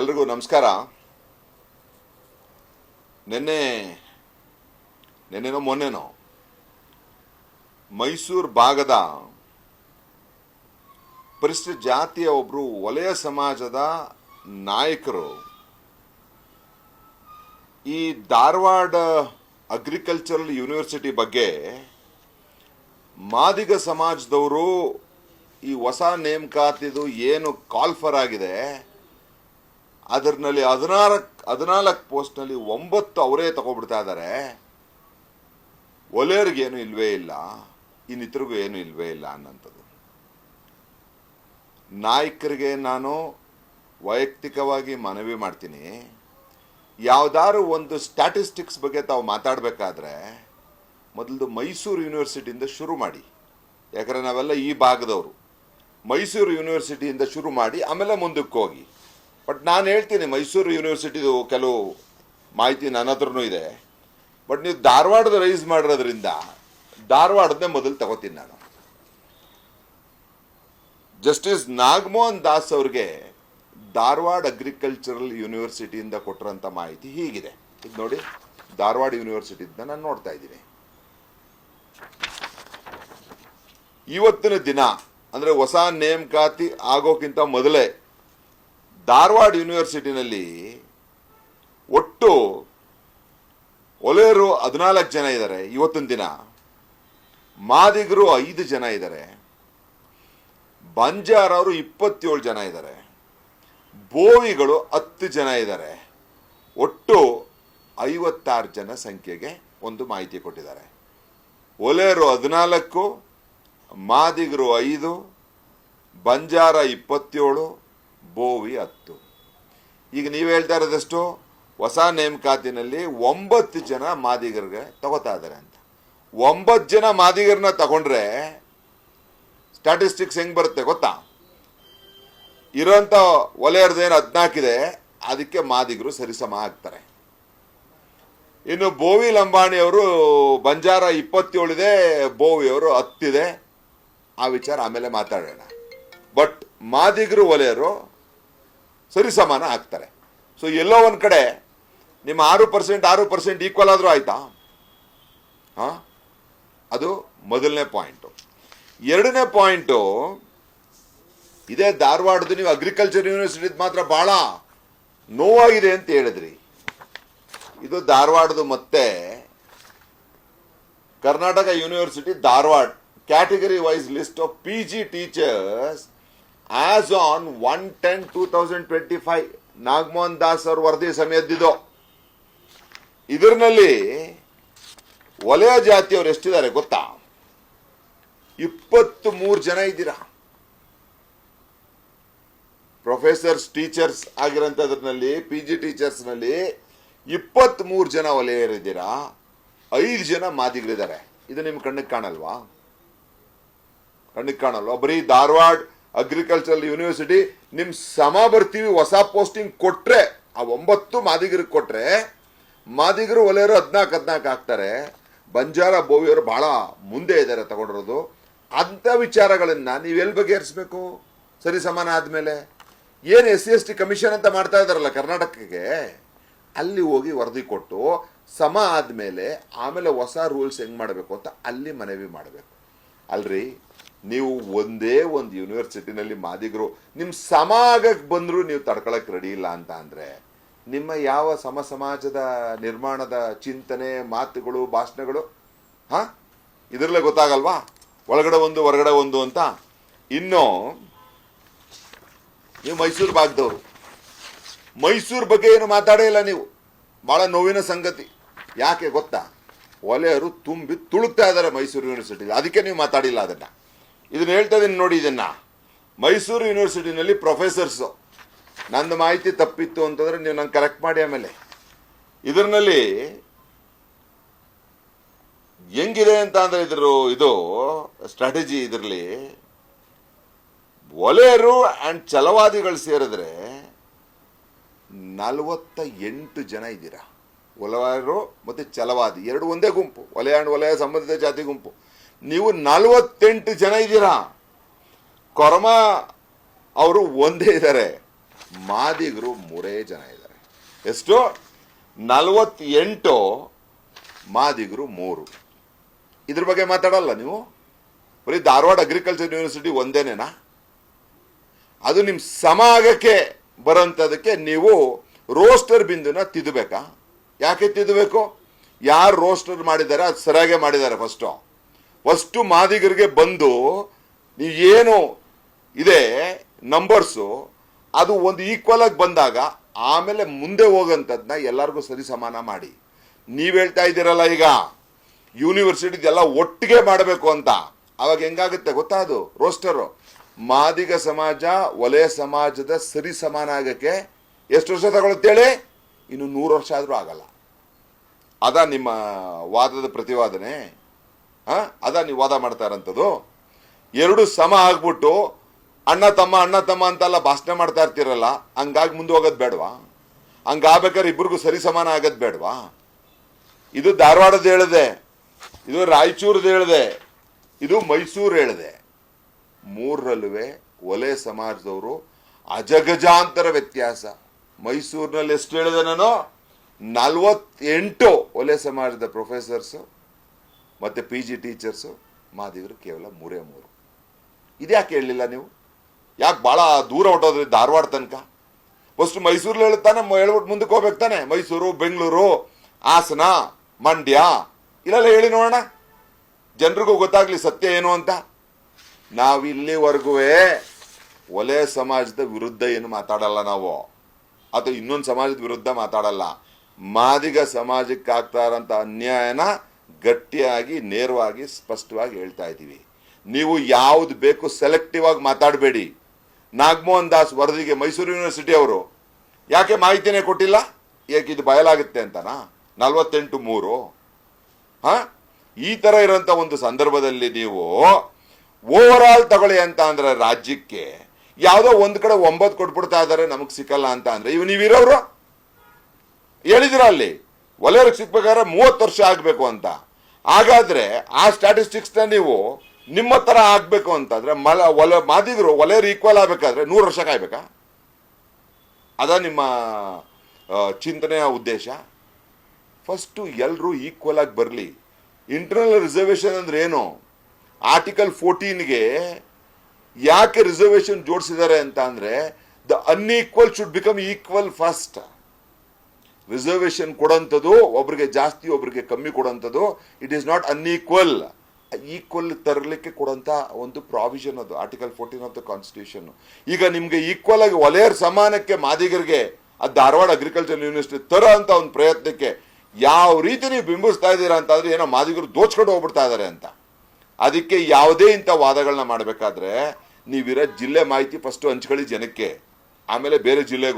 ಎಲ್ರಿಗೂ ನಮಸ್ಕಾರ. ನಿನ್ನೆ, ನಿನ್ನೆನೋ ಮೊನ್ನೆನೋ, ಮೈಸೂರು ಭಾಗದ ಪರಿಶಿಷ್ಟ ಜಾತಿಯ ಒಬ್ರು ವಲಯ ಸಮಾಜದ ನಾಯಕರು ಈ ಧಾರವಾಡ ಅಗ್ರಿಕಲ್ಚರಲ್ ಯೂನಿವರ್ಸಿಟಿ ಬಗ್ಗೆ ಮಾದಿಗ ಸಮಾಜದವರು ಈ ಹೊಸ ನೇಮಕಾತಿದು ಏನು ಕಾಲ್ಫರ್ ಆಗಿದೆ. ಅದರಲ್ಲಿ ಹದಿನಾರಕ್ಕೆ ಹದಿನಾಲ್ಕು ಪೋಸ್ಟ್ನಲ್ಲಿ ಒಂಬತ್ತು ಅವರೇ ತಗೊಬಿಡ್ತಾ ಇದ್ದಾರೆ. ಒಲೆಯರಿಗೇನು ಇಲ್ವೇ ಇಲ್ಲ. ಇನ್ನಿತರಿಗೂ ಏನು ಇಲ್ವೇ ಇಲ್ಲ ಅನ್ನೋಂಥದ್ದು. ನಾಯಕರಿಗೆ ನಾನು ವೈಯಕ್ತಿಕವಾಗಿ ಮನವಿ ಮಾಡ್ತೀನಿ. ಯಾವುದಾದ್ರು ಒಂದು ಸ್ಟ್ಯಾಟಿಸ್ಟಿಕ್ಸ್ ಬಗ್ಗೆ ತಾವು ಮಾತಾಡಬೇಕಾದ್ರೆ ಮೊದಲು ಮೈಸೂರು ಯೂನಿವರ್ಸಿಟಿಯಿಂದ ಶುರು ಮಾಡಿ. ಯಾಕಂದರೆ ನಾವೆಲ್ಲ ಈ ಭಾಗದವರು. ಮೈಸೂರು ಯೂನಿವರ್ಸಿಟಿಯಿಂದ ಶುರು ಮಾಡಿ, ಆಮೇಲೆ ಮುಂದಕ್ಕೆ ಹೋಗಿ. ಬಟ್ ನಾನು ಹೇಳ್ತೀನಿ, ಮೈಸೂರು ಯೂನಿವರ್ಸಿಟಿದು ಕೆಲವು ಮಾಹಿತಿ ನನ್ನ ಹತ್ರನೂ ಇದೆ. ಬಟ್ ನೀವು ಧಾರವಾಡದ ರೈಸ್ ಮಾಡಿರೋದ್ರಿಂದ ಧಾರವಾಡದೇ ಮೊದಲು ತಗೋತೀನಿ ನಾನು. ಜಸ್ಟಿಸ್ ನಾಗಮೋಹನ್ ದಾಸ್ ಅವ್ರಿಗೆ ಧಾರವಾಡ ಅಗ್ರಿಕಲ್ಚರಲ್ ಯೂನಿವರ್ಸಿಟಿಯಿಂದ ಕೊಟ್ಟಿರೋಂಥ ಮಾಹಿತಿ ಹೀಗಿದೆ. ಇದು ನೋಡಿ, ಧಾರವಾಡ ಯೂನಿವರ್ಸಿಟಿಯಿಂದ ನಾನು ನೋಡ್ತಾ ಇದ್ದೀನಿ. ಇವತ್ತಿನ ದಿನ, ಅಂದರೆ ಹೊಸ ನೇಮಕಾತಿ ಆಗೋಕ್ಕಿಂತ ಮೊದಲೇ ಧಾರವಾಡ ಯೂನಿವರ್ಸಿಟಿನಲ್ಲಿ ಒಟ್ಟು ಒಲೆಯರು ಹದಿನಾಲ್ಕು ಜನ ಇದ್ದಾರೆ ಇವತ್ತಿನ ದಿನ. ಮಾದಿಗರು ಐದು ಜನ ಇದ್ದಾರೆ. ಬಂಜಾರವರು ಇಪ್ಪತ್ತೇಳು ಜನ ಇದ್ದಾರೆ. ಬೋವಿಗಳು ಹತ್ತು ಜನ ಇದ್ದಾರೆ. ಒಟ್ಟು ಐವತ್ತಾರು ಜನ ಸಂಖ್ಯೆಗೆ ಒಂದು ಮಾಹಿತಿ ಕೊಟ್ಟಿದ್ದಾರೆ. ಒಲೆಯರು ಹದಿನಾಲ್ಕು, ಮಾದಿಗರು ಐದು, ಬಂಜಾರ ಇಪ್ಪತ್ತೇಳು ಬೋವಿ ಹತ್ತು. ಈಗ ನೀವು ಹೇಳ್ತಾ ಇರೋದಷ್ಟು? ಹೊಸ ನೇಮಕಾತಿನಲ್ಲಿ ಒಂಬತ್ತು ಜನ ಮಾದಿಗರಿಗೆ ತಗೋತಾ ಇದ್ದಾರೆ ಅಂತ. ಒಂಬತ್ತು ಜನ ಮಾದಿಗರನ್ನ ತಗೊಂಡ್ರೆ ಸ್ಟ್ಯಾಟಿಸ್ಟಿಕ್ಸ್ ಹೆಂಗ್ ಬರುತ್ತೆ ಗೊತ್ತಾ? ಇರೋಂಥ ವಲಯರ್ದೇನು ಹದಿನಾಲ್ಕಿದೆ ಅದಕ್ಕೆ ಮಾದಿಗರು ಸರಿಸಮ ಆಗ್ತಾರೆ. ಇನ್ನು ಬೋವಿ ಲಂಬಾಣಿ ಅವರು ಬಂಜಾರ ಇಪ್ಪತ್ತೇಳಿದೆ, ಬೋವಿಯವರು ಹತ್ತಿದೆ. ಆ ವಿಚಾರ ಆಮೇಲೆ ಮಾತಾಡೋಣ. ಬಟ್ ಮಾದಿಗರು ವಲಯರು ಸರಿಸಮಾನ ಆಗ್ತಾರೆ. ಸೊ ಎಲ್ಲೋ ಒಂದು ಕಡೆ ನಿಮ್ಮ ಆರು ಪರ್ಸೆಂಟ್ ಆರು ಪರ್ಸೆಂಟ್ ಈಕ್ವಲ್ ಆದರೂ ಆಯ್ತಾ? ಹಾಂ? ಅದು ಮೊದಲನೇ ಪಾಯಿಂಟು ಎರಡನೇ ಪಾಯಿಂಟು ಇದೇ ಧಾರವಾಡದ ನೀವು ಅಗ್ರಿಕಲ್ಚರ್ ಯೂನಿವರ್ಸಿಟಿ ಮಾತ್ರ ಭಾಳ ನೋವಾಗಿದೆ ಅಂತ ಹೇಳಿದ್ರಿ. ಇದು ಧಾರವಾಡದು ಮತ್ತೆ Karnataka university Dharwad category wise list of P G teachers as on one ten two thousand twenty five Nagamohan Das ಅವ್ರ ವರದಿ ಸಮಯದ್ದಿದ್ದು. ಇದರಲ್ಲಿ ವಲಯ ಜಾತಿಯವರು ಎಷ್ಟಿದ್ದಾರೆ ಗೊತ್ತಾ? ಇಪ್ಪತ್ತು ಮೂರು ಜನ ಇದ್ದೀರಾ. ಪ್ರೊಫೆಸರ್ಸ್ ಟೀಚರ್ಸ್ ಆಗಿರೋಂಥದ್ರಲ್ಲಿ ಪಿ ಜಿ ಟೀಚರ್ಸ್ನಲ್ಲಿ ಇಪ್ಪತ್ತ್ ಮೂರು ಜನ ವಲಯರಿದ್ದೀರಾ ಐದು ಜನ ಮಾದಿಗರಿದ್ದಾರೆ. ಇದು ನಿಮ್ಮ ಕಣ್ಣಿಗೆ ಕಾಣಲ್ವಾ? ಕಣ್ಣಿಗೆ ಕಾಣಲ್ವಾ? ಬರೀ ಧಾರವಾಡ ಅಗ್ರಿಕಲ್ಚರಲ್ ಯೂನಿವರ್ಸಿಟಿ ನಿಮ್ಮ ಸಮ ಬರ್ತೀವಿ, ಹೊಸ ಪೋಸ್ಟಿಂಗ್ ಕೊಟ್ರೆ, ಆ ಒಂಬತ್ತು ಮಾದಿಗರಿಗೆ ಕೊಟ್ರೆ, ಮಾದಿಗರು ಒಲೆಯರು ಹದಿನಾಲ್ಕು ಹದಿನಾಲ್ಕು ಹಾಕ್ತಾರೆ. ಬಂಜಾರ, ಬೋವಿಯವರು ಬಹಳ ಮುಂದೆ ಇದ್ದಾರೆ ತಗೊಂಡಿರೋದು. ಅಂತ ವಿಚಾರಗಳನ್ನ ನೀವೆಲ್ಲಿ ಬಗೆಹರಿಸ್ಬೇಕು? ಸರಿ ಸಮಾನ ಆದ್ಮೇಲೆ. ಏನು S C, S T commission ಅಂತ ಮಾಡ್ತಾ ಇದಾರಲ್ಲ ಕರ್ನಾಟಕಕ್ಕೆ? ಅಲ್ಲಿ ಹೋಗಿ ವರದಿ ಕೊಟ್ಟು, ಸಮ ಆದಮೇಲೆ ಆಮೇಲೆ ಹೊಸ ರೂಲ್ಸ್ ಹೆಂಗ್ ಮಾಡಬೇಕು ಅಂತ ಅಲ್ಲಿ ಮನವಿ ಮಾಡಬೇಕು. ಅಲ್ರಿ? ನೀವು ಒಂದೇ ಒಂದು ಯೂನಿವರ್ಸಿಟಿನಲ್ಲಿ ಮಾದಿಗರು ನಿಮ್ಮ ಸಮಾಗಕ್ಕೆ ಬಂದರೂ ನೀವು ತಡ್ಕೊಳಕ್ಕೆ ರೆಡಿ ಇಲ್ಲ ಅಂತ ಅಂದರೆ, ನಿಮ್ಮ ಯಾವ ಸಮ ಸಮಾಜದ ನಿರ್ಮಾಣದ ಚಿಂತನೆ, ಮಾತುಗಳು, ಭಾಷಣಗಳು, ಹಾ? ಇದರಲ್ಲೇ ಗೊತ್ತಾಗಲ್ವಾ? ಒಳಗಡೆ ಒಂದು, ಹೊರಗಡೆ ಒಂದು ಅಂತ? ಇನ್ನು, ನೀವು ಮೈಸೂರು ಭಾಗದವರು. ಮೈಸೂರು ಬಗ್ಗೆ ಏನು ಮಾತಾಡೇ ಇಲ್ಲ ನೀವು. ಭಾಳ ನೋವಿನ ಸಂಗತಿ. ಯಾಕೆ ಗೊತ್ತಾ? ಒಲೆಯರು ತುಂಬಿ ತುಳುಕ್ತಾ ಇದ್ದಾರೆ ಮೈಸೂರು ಯೂನಿವರ್ಸಿಟಿ ಅದಕ್ಕೆ ನೀವು ಮಾತಾಡಿಲ್ಲ ಅದನ್ನ. ಇದನ್ನ ಹೇಳ್ತಾ ಇದೀನಿ ನೋಡಿ ಇದನ್ನ. ಮೈಸೂರು ಯೂನಿವರ್ಸಿಟಿನಲ್ಲಿ ಪ್ರೊಫೆಸರ್ಸು. ನಂದು ಮಾಹಿತಿ ತಪ್ಪಿತ್ತು ಅಂತಂದ್ರೆ ನೀವು ನಂಗೆ ಕರೆಕ್ಟ್ ಮಾಡಿ ಆಮೇಲೆ. ಇದರಲ್ಲಿ ಹೆಂಗಿದೆ ಅಂತ ಅಂದ್ರೆ ಇದ್ರ ಇದು ಸ್ಟ್ರಾಟಜಿ ಇದರಲ್ಲಿ ಒಲೆಯರು ಅಂಡ್ ಛಲವಾದಿಗಳು ಸೇರಿದ್ರೆ ನಲವತ್ತ ಎಂಟು ಜನ ಇದ್ದೀರಾ. ಒಲವಾರು ಮತ್ತೆ ಛಲವಾದಿ, ಎರಡು ಒಂದೇ ಗುಂಪು. ಒಲೆ ಅಂಡ್ ಒಲೆಯ ಸಂಬಂಧಿತ ಜಾತಿ ಗುಂಪು. ನೀವು ನಲವತ್ತೆಂಟು ಜನ ಇದ್ದೀರಾ? ಕೊರಮ ಅವರು ಒಂದೇ ಇದ್ದಾರೆ. ಮಾದಿಗರು ಮೂರೇ ಜನ ಇದ್ದಾರೆ. ಎಷ್ಟು? ನಲವತ್ತೆಂಟು, ಮಾದಿಗರು ಮೂರು. ಇದ್ರ ಬಗ್ಗೆ ಮಾತಾಡಲ್ಲ ನೀವು? ಬರೀ ಧಾರವಾಡ ಅಗ್ರಿಕಲ್ಚರ್ ಯೂನಿವರ್ಸಿಟಿ ಒಂದೇನೇನಾ? ಅದು ನಿಮ್ಮ ಸಮಾಗಕ್ಕೆ ಬರೋಂಥದಕ್ಕೆ ನೀವು ರೋಸ್ಟರ್ ಬಿಂದುನ ತಿದ್ದಬೇಕಾ? ಯಾಕೆ ತಿದ್ದಬೇಕು? ಯಾರು ರೋಸ್ಟರ್ ಮಾಡಿದ್ದಾರೆ ಅದು ಸರಿಯಾಗೆ ಮಾಡಿದ್ದಾರೆ ಫಸ್ಟು ಫಸ್ಟು ಮಾದಿಗರಿಗೆ ಬಂದು ನೀವು ಏನು ಇದೆ ನಂಬರ್ಸು, ಅದು ಒಂದು ಈಕ್ವಲ್ ಆಗಿ ಬಂದಾಗ ಆಮೇಲೆ ಮುಂದೆ ಹೋಗೋಂಥದ್ದನ್ನ ಎಲ್ಲರಿಗೂ ಸರಿ ಸಮಾನ ಮಾಡಿ. ನೀವು ಹೇಳ್ತಾ ಇದ್ದೀರಲ್ಲ ಈಗ ಯೂನಿವರ್ಸಿಟಿದೆಲ್ಲ ಒಟ್ಟಿಗೆ ಮಾಡಬೇಕು ಅಂತ. ಅವಾಗ ಹೆಂಗಾಗುತ್ತೆ ಗೊತ್ತಾ ಅದು? ರೋಸ್ಟರು ಮಾದಿಗ ಸಮಾಜ, ವಲಯ ಸಮಾಜದ ಸರಿ ಸಮಾನ ಆಗಕ್ಕೆ ಎಷ್ಟು ವರ್ಷ ತಗೊಳುತ್ತೇಳಿ ಇನ್ನು ನೂರು ವರ್ಷ ಆದರೂ ಆಗಲ್ಲ. ಅದ ನಿಮ್ಮ ವಾದದ ಪ್ರತಿವಾದನೆ. ಅದ ನೀವು ವಾದ ಮಾಡ್ತಾ ಇರೋಂಥದ್ದು ಎರಡು ಸಮ ಆಗ್ಬಿಟ್ಟು ಅಣ್ಣ ತಮ್ಮ ಅಣ್ಣ ತಮ್ಮ ಅಂತೆಲ್ಲ ಭಾಷಣ ಮಾಡ್ತಾ ಇರ್ತೀರಲ್ಲ, ಹಂಗಾಗಿ ಮುಂದೆ ಹೋಗೋದು ಬೇಡವಾ? ಹಂಗಾಗ್ಬೇಕಾದ್ರೆ ಇಬ್ಬರಿಗೂ ಸರಿ ಸಮಾನ ಆಗೋದು ಬೇಡವಾ? ಇದು ಧಾರವಾಡದ ಹೇಳಿದೆ, ಇದು ರಾಯಚೂರ್ದು ಹೇಳಿದೆ, ಇದು ಮೈಸೂರು ಹೇಳಿದೆ. ಮೂರರಲ್ಲೂ ಒಲೆ ಸಮಾಜದವರು ಅಜಗಜಾಂತರ ವ್ಯತ್ಯಾಸ. ಮೈಸೂರಿನಲ್ಲಿ ಎಷ್ಟು ಹೇಳಿದೆ ನಾನು? ನಲ್ವತ್ತೆಂಟು ಒಲೆ ಸಮಾಜದ ಪ್ರೊಫೆಸರ್ಸು ಮತ್ತು ಪಿ ಜಿ ಟೀಚರ್ಸು ಮಾದಿಗರು ಕೇವಲ ಮೂರೇ ಮೂರು. ಇದ್ಯಾಕೆ ಹೇಳಲಿಲ್ಲ ನೀವು? ಯಾಕೆ ಭಾಳ ದೂರ ಹೊಟ್ಟೋದ್ರಿ ಧಾರವಾಡ ತನಕ? ಫಸ್ಟ್ ಮೈಸೂರಲ್ಲಿ ಹೇಳ್ತಾನೆ ಹೇಳ್ಬಿಟ್ಟು ಮುಂದಕ್ಕೆ ಹೋಗ್ಬೇಕು ತಾನೆ. ಮೈಸೂರು, ಬೆಂಗಳೂರು, ಹಾಸನ, ಮಂಡ್ಯ, ಇಲ್ಲೆಲ್ಲ ಹೇಳಿ ನೋಡೋಣ. ಜನರಿಗೂ ಗೊತ್ತಾಗಲಿ ಸತ್ಯ ಏನು ಅಂತ. ನಾವು ಇಲ್ಲಿವರೆಗೂ ಒಲೆ ಸಮಾಜದ ವಿರುದ್ಧ ಏನು ಮಾತಾಡಲ್ಲ ನಾವು. ಅಥವಾ ಇನ್ನೊಂದು ಸಮಾಜದ ವಿರುದ್ಧ ಮಾತಾಡಲ್ಲ. ಮಾದಿಗ ಸಮಾಜಕ್ಕೆ ಆಗ್ತಾ ಇರೋಂಥ ಅನ್ಯಾಯನ ಗಟ್ಟಿಯಾಗಿ, ನೇರವಾಗಿ, ಸ್ಪಷ್ಟವಾಗಿ ಹೇಳ್ತಾ ಇದ್ದೀವಿ. ನೀವು ಯಾವ್ದು ಬೇಕು ಸೆಲೆಕ್ಟಿವ್ ಆಗಿ ಮಾತಾಡಬೇಡಿ. ನಾಗಮೋಹನ್ ದಾಸ್ ವರದಿಗೆ ಮೈಸೂರು ಯೂನಿವರ್ಸಿಟಿ ಅವರು. ಯಾಕೆ ಮಾಹಿತಿನೇ ಕೊಟ್ಟಿಲ್ಲ? ಯಾಕೆ ಇದು ಬಯಲಾಗುತ್ತೆ ಅಂತನಾ? ನಲ್ವತ್ತೆಂಟು ಮೂರು. ಹಾ? ಈ ತರ ಇರೋಂಥ ಒಂದು ಸಂದರ್ಭದಲ್ಲಿ ನೀವು ಓವರ್ ಆಲ್ ತಗೊಳ್ಳಿ ಅಂತ ಅಂದ್ರೆ ರಾಜ್ಯಕ್ಕೆ ಯಾವುದೋ ಒಂದು ಕಡೆ ಒಂಬತ್ತು ಕೊಟ್ಬಿಡ್ತಾ ಇದಾರೆ ನಮಗೆ ಸಿಕ್ಕಲ್ಲ ಅಂತ ಅಂದ್ರೆ ಇವ್ ನೀವಿರೋರು? ಹೇಳಿದಿರ ಅಲ್ಲಿ? ಒಲೆಯವ್ರಿಗೆ ಸಿಕ್ಬೇಕಾದ್ರೆ ಮೂವತ್ತು ವರ್ಷ ಆಗಬೇಕು ಅಂತ. ಹಾಗಾದ್ರೆ ಆ ಸ್ಟ್ಯಾಟಿಸ್ಟಿಕ್ಸ್ನ ನೀವು ನಿಮ್ಮ ಥರ ಆಗಬೇಕು ಅಂತಂದರೆ ಮಲ ಒಲ ಮಾದಿಗರು ವಲಯರು ಈಕ್ವಲ್ ಆಗಬೇಕಾದ್ರೆ ನೂರು ವರ್ಷ ಕಾಯ್ಬೇಕಾ? ಅದ ನಿಮ್ಮ ಚಿಂತನೆಯ ಉದ್ದೇಶ? ಫಸ್ಟು ಎಲ್ಲರೂ ಈಕ್ವಲ್ ಆಗಿ ಬರಲಿ. ಇಂಟರ್ನಲ್ ರಿಸರ್ವೇಷನ್ ಅಂದ್ರೆ ಏನು? ಆರ್ಟಿಕಲ್ ಫೋರ್ಟೀನ್ಗೆ ಯಾಕೆ ರಿಸರ್ವೇಷನ್ ಜೋಡಿಸಿದ್ದಾರೆ ಅಂತ ಅಂದರೆ the unequal should become equal first reservation ಕೊಡೋಂಥದ್ದು, ಒಬ್ರಿಗೆ ಜಾಸ್ತಿ, ಒಬ್ರಿಗೆ ಕಮ್ಮಿ ಕೊಡೋಂಥದ್ದು it is not unequal equal ತರಲಿಕ್ಕೆ ಕೊಡೋಂಥ ಒಂದು ಪ್ರಾವಿಷನ್ ಅದು article fourteen of the constitution ಈಗ ನಿಮಗೆ ಈಕ್ವಲ್ ಆಗಿ ಒಲೆಯರ್ ಸಮಾನಕ್ಕೆ ಮಾದಿಗರಿಗೆ ಆ ಧಾರವಾಡ ಅಗ್ರಿಕಲ್ಚರ್ ಯೂನಿವರ್ಸಿಟಿ ತರೋ ಅಂತ ಒಂದು ಪ್ರಯತ್ನಕ್ಕೆ ಯಾವ ರೀತಿ ನೀವು ಬಿಂಬಿಸ್ತಾ ಇದ್ದೀರಾ ಅಂತಂದ್ರೆ ಏನೋ ಮಾದಿಗರು ದೋಚ್ಕೊಂಡು ಹೋಗ್ಬಿಡ್ತಾ ಇದ್ದಾರೆ ಅಂತ. ಅದಕ್ಕೆ ಯಾವುದೇ ಇಂಥ ವಾದಗಳನ್ನ ಮಾಡಬೇಕಾದ್ರೆ ನೀವಿರೋ ಜಿಲ್ಲೆ ಮಾಹಿತಿ ಫಸ್ಟ್ ಹಂಚ್ಕೊಳ್ಳಿ ಜನಕ್ಕೆ. ಆಮೇಲೆ ಬೇರೆ ಜಿಲ್ಲೆಗೆ